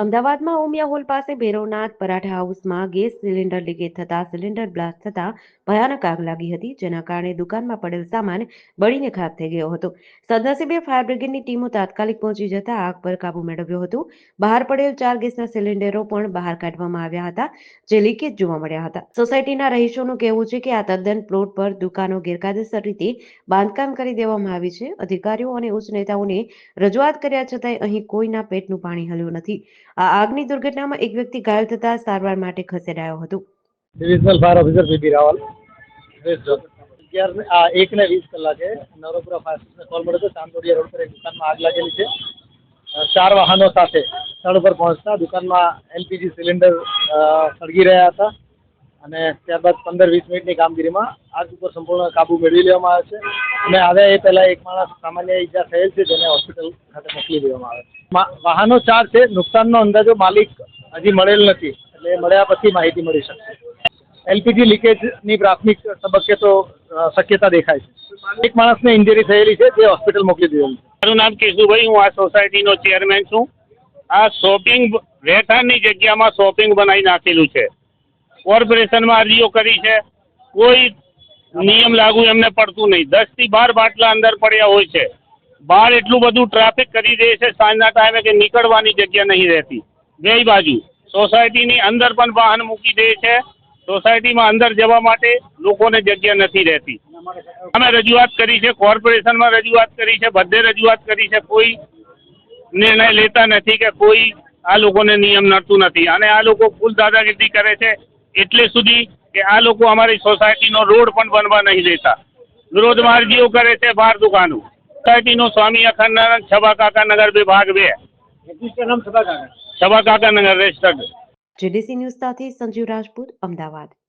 અમદાવાદમાં ઉમિયા હોલ પાસે ભૈરવનાથ પરાઠા હાઉસમાં ગેસ સિલિન્ડર લીકેજ થતા સિલિન્ડર બ્લાસ્ટ થતા ભયાનક આગ લાગી હતી, જેના કારણે દુકાનમાં પડેલ સામાન બળીને ખાક થઈ ગયો હતો. સદનસીબે ફાયર બ્રિગેડની ટીમો તાત્કાલિક પહોંચી જતા આગ પર કાબુ મેળવ્યો હતો. બહાર પડેલ ચાર ગેસના સિલિન્ડરો પણ બહાર કાઢવામાં આવ્યા હતા, જે લીકેજ જોવા મળ્યા હતા. સોસાયટીના રહીશોનું કહેવું છે કે આ તદ્દન પ્લોટ પર દુકાનો ગેરકાયદેસર રીતે બાંધકામ કરી દેવામાં આવી છે. અધિકારીઓ અને ઉચ્ચ નેતાઓને રજૂઆત કર્યા છતાંય અહીં કોઈના પેટનું પાણી હલ્યું નથી. આ આગની દુર્ઘટનામાં એક વ્યક્તિ ઘાયલ થતા સારવાર માટે ખસેડાયો હતો. Divisional fire officer PB Rawal આ એક ને વીસ કલાકે નવરપુરા ફાયર સ્ટેશને કોલ મળ્યો હતો. ચાંદોડિયા રોડ પર એક દુકાનમાં આગ લાગેલી છે. ચાર વાહનો સાથે સ્થળ પર પહોંચતા દુકાનમાં એલપીજી સિલિન્ડર સળગી રહ્યા હતા. અને ત્યારબાદ પંદર વીસ મિનિટની કામગીરીમાં આગ ઉપર સંપૂર્ણ કાબુ મેળવી લેવામાં આવે છે. અને આવ્યા એ પહેલાં એક માણસ સામાન્ય ઈજા થયેલ છે, જેને હોસ્પિટલ ખાતે મોકલી દેવામાં આવે છે. વાહનો ચાર છે. નુકસાનનો અંદાજો માલિક હજી મળેલ નથી. એટલે મળ્યા પછી માહિતી મળી શકશે. એલપીજી લીકેજની પ્રાથમિક તબક્કે તો શક્યતા દેખાય છે. એક માણસને ઇન્જરી થયેલી છે, જે હોસ્પિટલ મોકલી દીધેલ મારું નામ કેશુભાઈ, હું આ સોસાયટીનો ચેરમેન છું. આ શોપિંગ રહેઠાણની જગ્યામાં શોપિંગ બનાવી નાખેલું છે. કોર્પોરેશનમાં અરજીઓ કરી છે. કોઈ નિયમ લાગુ એમને પડતું નહીં. દસથી બાર બાટલા અંદર પડ્યા હોય છે. બહાર એટલું બધું ટ્રાફિક કરી દે છે સાંજના ટાઈમે કે નીકળવાની જગ્યા નહીં રહેતી. બે બાજુ. સોસાયટીની અંદર પણ વાહન મૂકી દે છે. સોસાયટીમાં અંદર જવા માટે લોકોને જગ્યા નથી રહેતી. અમે રજૂઆત કરી છે, કોર્પોરેશનમાં રજૂઆત કરી છે, બધે રજૂઆત કરી છે. કોઈ નિર્ણય લેતા નથી કે કોઈ આ લોકોને નિયમ નડતું નથી. અને આ લોકો ફૂલ દાદાગીરી કરે છે એટલે સુધી કે આ લોકો અમારી સોસાયટીનો રોડ પણ બનવા નહીં દેતા. વિરોધ માર્ગીઓ કરે છે બહાર દુકાનો. સોસાયટીનો સ્વામી અખંડાનંદ છબા કાકા નગર વિભાગ બે. છબા કાકા નગર રજિસ્ટર્ડ જેડીસી ન્યૂઝ સાથે સંજીવ રાજપૂત અમદાવાદ.